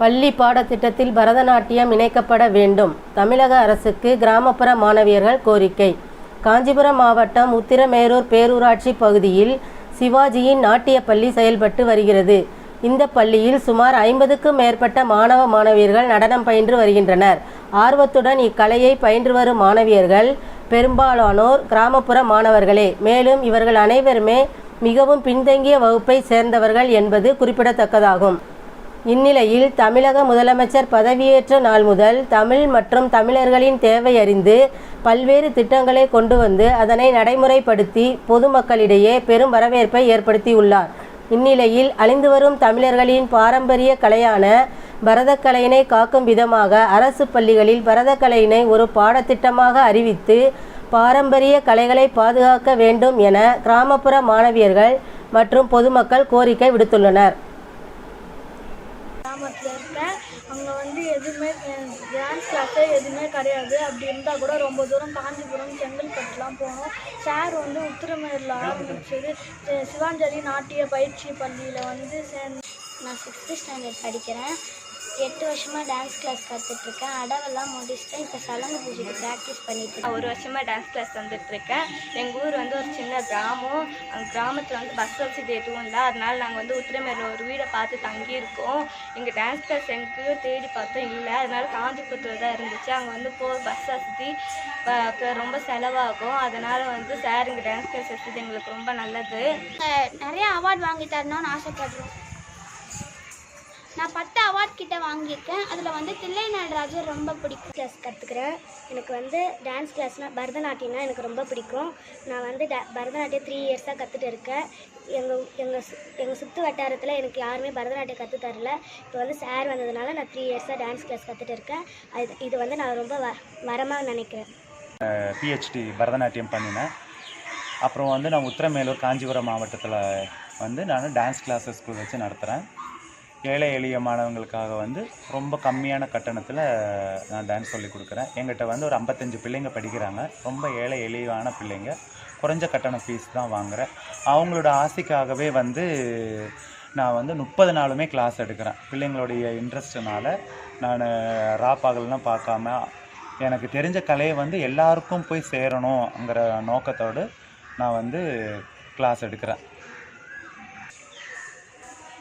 பள்ளி பாடத்திட்டத்தில் பரதநாட்டியம் இணைக்கப்பட வேண்டும். தமிழக அரசுக்கு கிராமப்புற மாணவியர்கள் கோரிக்கை. காஞ்சிபுரம் மாவட்டம் உத்திரமேரூர் பேரூராட்சி பகுதியில் சிவாஜியின் நாட்டிய பள்ளி செயல்பட்டு வருகிறது. இந்த பள்ளியில் சுமார் ஐம்பதுக்கும் மேற்பட்ட மாணவ மாணவியர்கள் நடனம் பயின்று வருகின்றனர். ஆர்வத்துடன் இக்கலையை பயின்று வரும் மாணவியர்கள் பெரும்பாலானோர் கிராமப்புற மாணவர்களே. மேலும் இவர்கள் அனைவருமே மிகவும் பின்தங்கிய வகுப்பை சேர்ந்தவர்கள் என்பது குறிப்பிடத்தக்கதாகும். இந்நிலையில் தமிழக முதலமைச்சர் பதவியேற்ற நாள் முதல் தமிழ் மற்றும் தமிழர்களின் தேவை அறிந்து பல்வேறு திட்டங்களை கொண்டு வந்து அதனை நடைமுறைப்படுத்தி பொதுமக்களிடையே பெரும் வரவேற்பை ஏற்படுத்தியுள்ளார். இந்நிலையில் அழிந்து வரும் தமிழர்களின் பாரம்பரிய கலையான பரதக்கலையினை காக்கும் விதமாக அரசு பள்ளிகளில் பரதக்கலையினை ஒரு பாடத்திட்டமாக அறிவித்து பாரம்பரிய கலைகளை பாதுகாக்க வேண்டும் என கிராமப்புற மாணவியர்கள் மற்றும் பொதுமக்கள் கோரிக்கை விடுத்துள்ளனர். கிராமத்தில் இருக்கேன். அங்கே வந்து எதுவுமே டான்ஸ் கிளாஸே எதுவுமே கிடையாது. அப்படி இருந்தால் கூட ரொம்ப தூரம் காஞ்சிபுரம் செங்கல்பட்டுலாம் போகணும். சார் வந்து உத்திரமேரில் ஆரம்பிச்சது சிவாஞ்சலி நாட்டிய பயிற்சி பள்ளியில் வந்து சேர்ந்து நான் சிக்ஸ்த்து ஸ்டாண்டர்ட் படிக்கிறேன். எட்டு வருஷமாக டான்ஸ் கிளாஸ் கற்றுட்ருக்கேன் அடவெல்லாம் முடிச்சுட்டேன். இப்போ சலங்கு பூஜைக்கு ப்ராக்டிஸ் பண்ணிட்டு. ஒரு வருஷமாக டான்ஸ் கிளாஸ் வந்துட்டுருக்கேன். எங்கள் ஊர் வந்து ஒரு சின்ன கிராமம். அந்த கிராமத்தில் வந்து பஸ் வசதி எதுவும் இல்லை. அதனால நாங்கள் வந்து உத்திரமேரில் ஒரு வீடை பார்த்து தங்கியிருக்கோம். எங்கள் டான்ஸ் கிளாஸ் எங்கேயோ தேடி பார்த்தோம். இல்லை. அதனால காஞ்சிபுரத்தில் தான் இருந்துச்சு. அங்கே வந்து போ பஸ் வசதி ரொம்ப செலவாகும். அதனால் வந்து சார் இங்கே டான்ஸ் கிளாஸ் வசதி எங்களுக்கு ரொம்ப நல்லது. நிறைய அவார்ட் வாங்கி தரணும்னு ஆசைப்படுறோம். நான் பத்து அவார்ட் கிட்ட வாங்கியிருக்கேன். அதில் வந்து தில்லை நடராஜர் ரொம்ப பிடிக்கும். கிளாஸ் கற்றுக்கிறேன் எனக்கு வந்து டான்ஸ் கிளாஸ்னால் பரதநாட்டியம்னா எனக்கு ரொம்ப பிடிக்கும். நான் வந்து ட பரதநாட்டியம் த்ரீ இயர்ஸாக கற்றுட்டு இருக்கேன். எங்கள் எங்கள் எங்கள் சுற்று வட்டாரத்தில் எனக்கு யாருமே பரதநாட்டியம் கற்று தரல. இப்போ வந்து சார் வந்ததுனால நான் த்ரீ இயர்ஸாக டான்ஸ் கிளாஸ் கற்றுட்டு இருக்கேன். அது இது வந்து நான் ரொம்ப வ வரமாக நினைக்கிறேன். பிஹெச்டி பரதநாட்டியம் பண்ணினேன். அப்புறம் வந்து நான் உத்திரமேலூர் காஞ்சிபுரம் மாவட்டத்தில் வந்து நான் டான்ஸ் கிளாஸஸ் ஸ்கூல் வச்சு நடத்துகிறேன் ஏழை எளிய மாணவங்களுக்காக வந்து ரொம்ப கம்மியான கட்டணத்தில் நான் டான்ஸ் சொல்லி கொடுக்குறேன். எங்கிட்ட வந்து ஒரு ஐம்பத்தஞ்சு பிள்ளைங்க படிக்கிறாங்க. ரொம்ப ஏழை எளியான பிள்ளைங்க. குறைஞ்ச கட்டண ஃபீஸ் தான் வாங்குகிறேன் அவங்களோட ஆசைக்காகவே வந்து நான் வந்து முப்பது நாளுமே கிளாஸ் எடுக்கிறேன். பிள்ளைங்களுடைய இன்ட்ரெஸ்ட்னால நான் ரா பகல்லாம் பார்க்காம எனக்கு தெரிஞ்ச கலையை வந்து எல்லாருக்கும் போய் சேரணுங்கிற நோக்கத்தோடு நான் வந்து கிளாஸ் எடுக்கிறேன்.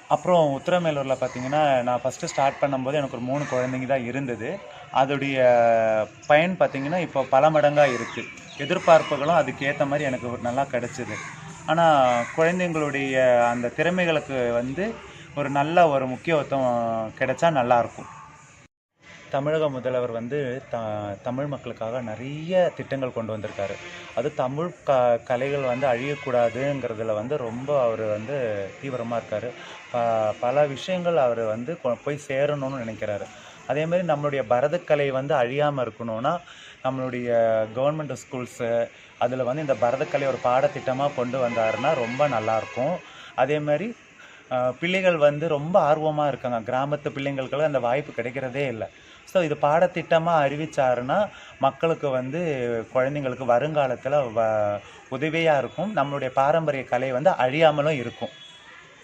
அப்புறம் உத்திரமேலூரில் பார்த்தீங்கன்னா நான் ஃபஸ்ட்டு ஸ்டார்ட் பண்ணும்போது எனக்கு ஒரு மூணு குழந்தைங்க தான் இருந்தது. அதோடைய பயன் பார்த்திங்கன்னா இப்போ பல மடங்காக இருக்குது எதிர்பார்ப்புகளும் அதுக்கேற்ற மாதிரி எனக்கு நல்லா கிடச்சிது. ஆனால் குழந்தைங்களுடைய அந்த திறமைகளுக்கு வந்து ஒரு நல்ல ஒரு முக்கியத்துவம் கிடைச்சா நல்லாயிருக்கும் தமிழக முதல்வர் வந்து த தமிழ் மக்களுக்காக நிறைய திட்டங்கள் கொண்டு வந்திருக்காரு. அது தமிழ் க கலைகள் வந்து அழியக்கூடாதுங்கிறதுல வந்து ரொம்ப அவர் வந்து தீவிரமாக இருக்கார். ப பல விஷயங்கள் அவர் வந்து கொ- போய் சேரணும்னு நினைக்கிறாரு. அதே மாதிரி நம்மளுடைய பரதக்கலை வந்து அழியாமல் இருக்கணும்னா நம்மளுடைய கவர்மெண்ட் ஸ்கூல்ஸு அதில் வந்து இந்த பரதக்கலை ஒரு பாடத்திட்டமாக கொண்டு வந்தாருன்னா ரொம்ப நல்லாயிருக்கும் அதே மாதிரி பிள்ளைகள் வந்து ரொம்ப ஆர்வமாக இருக்காங்க. கிராமத்து பிள்ளைங்களுக்கெல்லாம் அந்த வாய்ப்பு கிடைக்கிறதே இல்லை. ஸோ இது பாடத்திட்டமாக அறிவிச்சாருன்னா மக்களுக்கு வந்து குழந்தைங்களுக்கு வருங்காலத்தில் வ உதவியாக இருக்கும். நம்மளுடைய பாரம்பரிய கலை வந்து அழியாமலும் இருக்கும்.